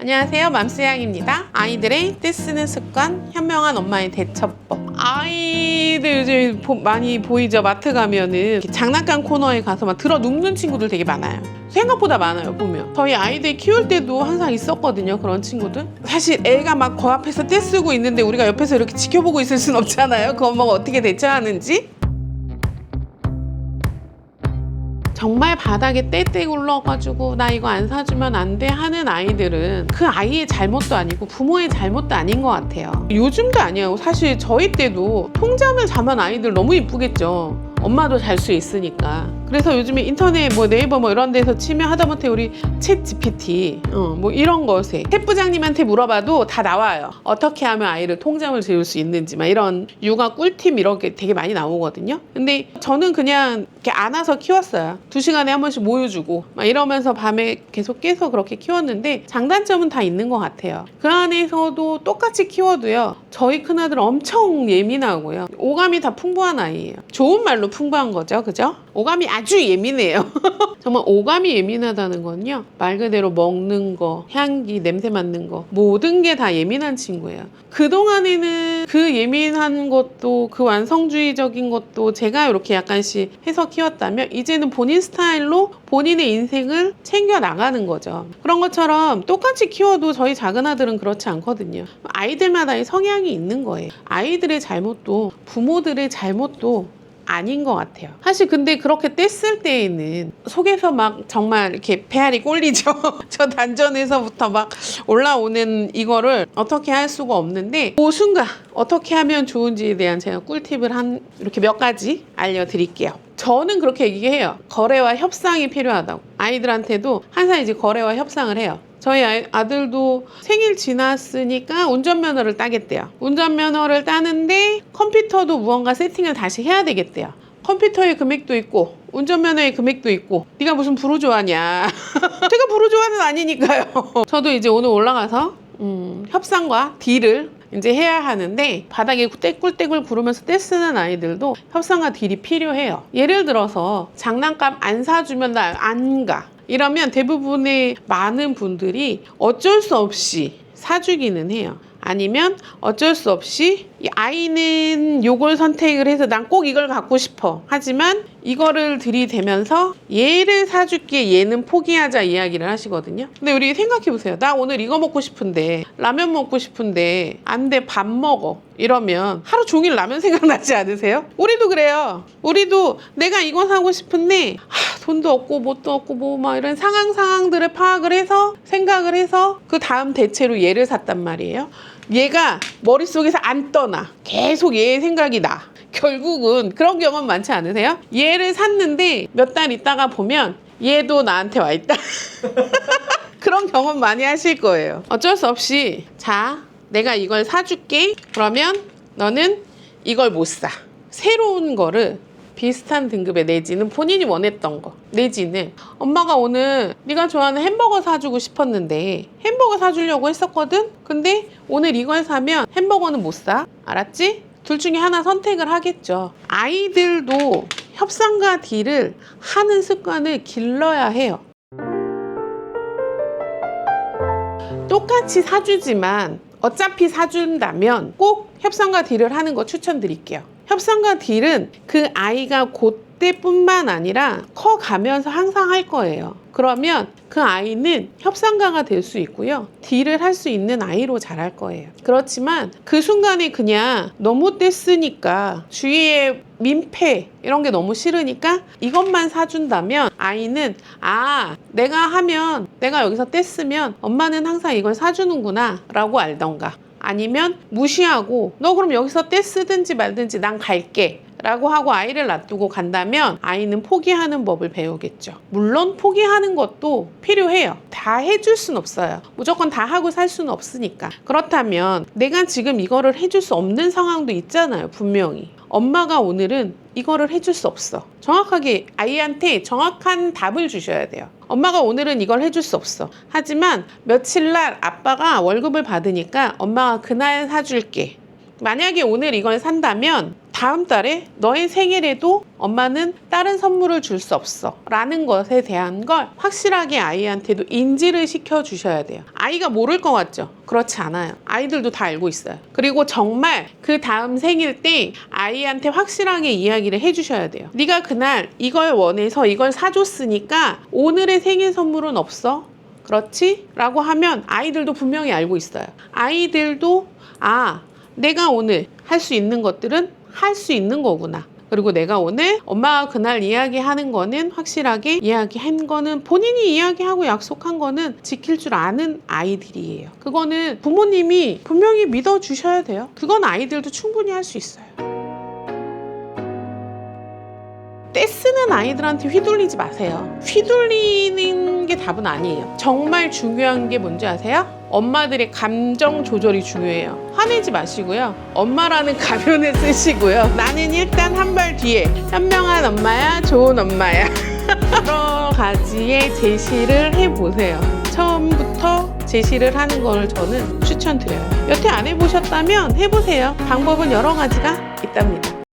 안녕하세요. 맘스양입니다. 아이들의 떼쓰는 습관 현명한 엄마의 대처법. 아이들 요즘 보- 많이 보이죠? 마트 가면은 장난감 코너에 가서 막 들어 눕는 친구들 되게 많아요. 생각보다 많아요 보면. 저희 아이들 키울 때도 항상 있었거든요 그런 친구들. 사실 애가 막거 앞에서 떼쓰고 있는데 우리가 옆에서 이렇게 지켜보고 있을 순 없잖아요. 그 엄마가 어떻게 대처하는지 정말 바닥에 떼떼 굴러가지고 나 이거 안 사주면 안 돼 하는 아이들은 그 아이의 잘못도 아니고 부모의 잘못도 아닌 것 같아요. 요즘도 아니에요. 사실 저희 때도 통잠을 자면 아이들 너무 이쁘겠죠. 엄마도 잘 수 있으니까. 그래서 요즘에 인터넷 뭐 네이버 뭐 이런 데서 치면 하다못해 우리 챗 GPT 어, 뭐 이런 것에 탭 부장님한테 물어봐도 다 나와요. 어떻게 하면 아이를 통잠을 재울 수 있는지 막 이런 육아 꿀팁 이런 게 되게 많이 나오거든요. 근데 저는 그냥 이렇게 안아서 키웠어요. 두 시간에 한 번씩 모여주고 막 이러면서 밤에 계속 깨서 그렇게 키웠는데 장단점은 다 있는 것 같아요. 그 안에서도 똑같이 키워도요. 저희 큰아들 엄청 예민하고요. 오감이 다 풍부한 아이예요. 좋은 말로 풍부한 거죠. 그죠? 오감이 아주 예민해요. 정말 오감이 예민하다는 건요. 말 그대로 먹는 거, 향기, 냄새 맡는 거 모든 게 다 예민한 친구예요. 그동안에는 그 예민한 것도 그 완성주의적인 것도 제가 이렇게 약간씩 해서 키웠다면 이제는 본인 스타일로 본인의 인생을 챙겨 나가는 거죠. 그런 것처럼 똑같이 키워도 저희 작은 아들은 그렇지 않거든요. 아이들마다의 성향이 있는 거예요. 아이들의 잘못도 부모들의 잘못도 아닌 것 같아요. 사실 근데 그렇게 뗐을 때에는 속에서 막 정말 이렇게 배알이 꼴리죠. 저 단전에서부터 막 올라오는 이거를 어떻게 할 수가 없는데 그 순간 어떻게 하면 좋은지에 대한 제가 꿀팁을 한 이렇게 몇 가지 알려드릴게요. 저는 그렇게 얘기해요. 거래와 협상이 필요하다고. 아이들한테도 항상 이제 거래와 협상을 해요. 저희 아들도 생일 지났으니까 운전면허를 따겠대요. 운전면허를 따는데 컴퓨터도 무언가 세팅을 다시 해야 되겠대요. 컴퓨터의 금액도 있고 운전면허의 금액도 있고 네가 무슨 부르조아냐 제가 부르조아는 아니니까요 저도 이제 오늘 올라가서 음, 협상과 딜을 이제 해야 하는데 바닥에 떼굴떼굴 구르면서 떼쓰는 아이들도 협상과 딜이 필요해요 예를 들어서 장난감 안 사주면 나 안 가 이러면 대부분의 많은 분들이 어쩔 수 없이 사주기는 해요. 아니면 어쩔 수 없이 이 아이는 요걸 선택을 해서 난 꼭 이걸 갖고 싶어. 하지만 이거를 들이대면서 얘를 사줄게 얘는 포기하자 이야기를 하시거든요. 근데 우리 생각해 보세요. 나 오늘 이거 먹고 싶은데 라면 먹고 싶은데 안 돼 밥 먹어. 이러면 하루 종일 라면 생각나지 않으세요? 우리도 그래요. 우리도 내가 이거 사고 싶은데 하, 돈도 없고 뭣도 없고 뭐 막 이런 상황 상황들을 파악을 해서 생각을 해서 그 다음 대체로 얘를 샀단 말이에요. 얘가 머릿속에서 안 떠나. 계속 얘의 생각이 나. 결국은 그런 경험 많지 않으세요? 얘를 샀는데 몇 달 있다가 보면 얘도 나한테 와 있다. 그런 경험 많이 하실 거예요. 어쩔 수 없이 자, 내가 이걸 사줄게. 그러면 너는 이걸 못 사. 새로운 거를 비슷한 등급의 내지는 본인이 원했던 거. 내지는 엄마가 오늘 네가 좋아하는 햄버거 사주고 싶었는데 햄버거 사주려고 했었거든? 근데 오늘 이걸 사면 햄버거는 못 사. 알았지? 둘 중에 하나 선택을 하겠죠. 아이들도 협상과 딜을 하는 습관을 길러야 해요. 똑같이 사주지만 어차피 사준다면 꼭 협상과 딜을 하는 거 추천드릴게요. 협상과 딜은 그 아이가 그때뿐만 아니라 커 가면서 항상 할 거예요. 그러면 그 아이는 협상가가 될 수 있고요. 딜을 할 수 있는 아이로 자랄 거예요. 그렇지만 그 순간에 그냥 너무 떼쓰니까 주위에 민폐 이런 게 너무 싫으니까 이것만 사준다면 아이는 아 내가 하면 내가 여기서 떼쓰면 엄마는 항상 이걸 사주는구나 라고 알던가 아니면 무시하고 너 그럼 여기서 떼 쓰든지 말든지 난 갈게 라고 하고 아이를 놔두고 간다면 아이는 포기하는 법을 배우겠죠. 물론 포기하는 것도 필요해요. 다 해줄 순 없어요. 무조건 다 하고 살 수는 없으니까. 그렇다면 내가 지금 이거를 해줄 수 없는 상황도 있잖아요. 분명히. 엄마가 오늘은 이거를 해줄 수 없어. 정확하게 아이한테 정확한 답을 주셔야 돼요. 엄마가 오늘은 이걸 해줄 수 없어. 하지만 며칠 날 아빠가 월급을 받으니까 엄마가 그날 사줄게. 만약에 오늘 이걸 산다면 다음 달에 너의 생일에도 엄마는 다른 선물을 줄 수 없어. 라는 것에 대한 걸 확실하게 아이한테도 인지를 시켜 주셔야 돼요. 아이가 모를 것 같죠? 그렇지 않아요. 아이들도 다 알고 있어요. 그리고 정말 그 다음 생일 때 아이한테 확실하게 이야기를 해 주셔야 돼요. 네가 그날 이걸 원해서 이걸 사줬으니까 오늘의 생일 선물은 없어. 그렇지? 라고 하면 아이들도 분명히 알고 있어요. 아이들도 아, 내가 오늘 할 수 있는 것들은 할 수 있는 거구나. 그리고 내가 오늘 엄마가 그날 이야기하는 거는 확실하게 이야기한 거는 본인이 이야기하고 약속한 거는 지킬 줄 아는 아이들이에요. 그거는 부모님이 분명히 믿어주셔야 돼요. 그건 아이들도 충분히 할 수 있어요. 떼쓰는 아이들한테 휘둘리지 마세요. 휘둘리는 게 답은 아니에요. 정말 중요한 게 뭔지 아세요? 엄마들의 감정 조절이 중요해요. 화내지 마시고요. 엄마라는 가면을 쓰시고요. 나는 일단 한 발 뒤에 현명한 엄마야, 좋은 엄마야. 여러 가지의 제시를 해보세요. 처음부터 제시를 하는 걸 저는 추천드려요. 여태 안 해보셨다면 해보세요. 방법은 여러 가지가 있답니다.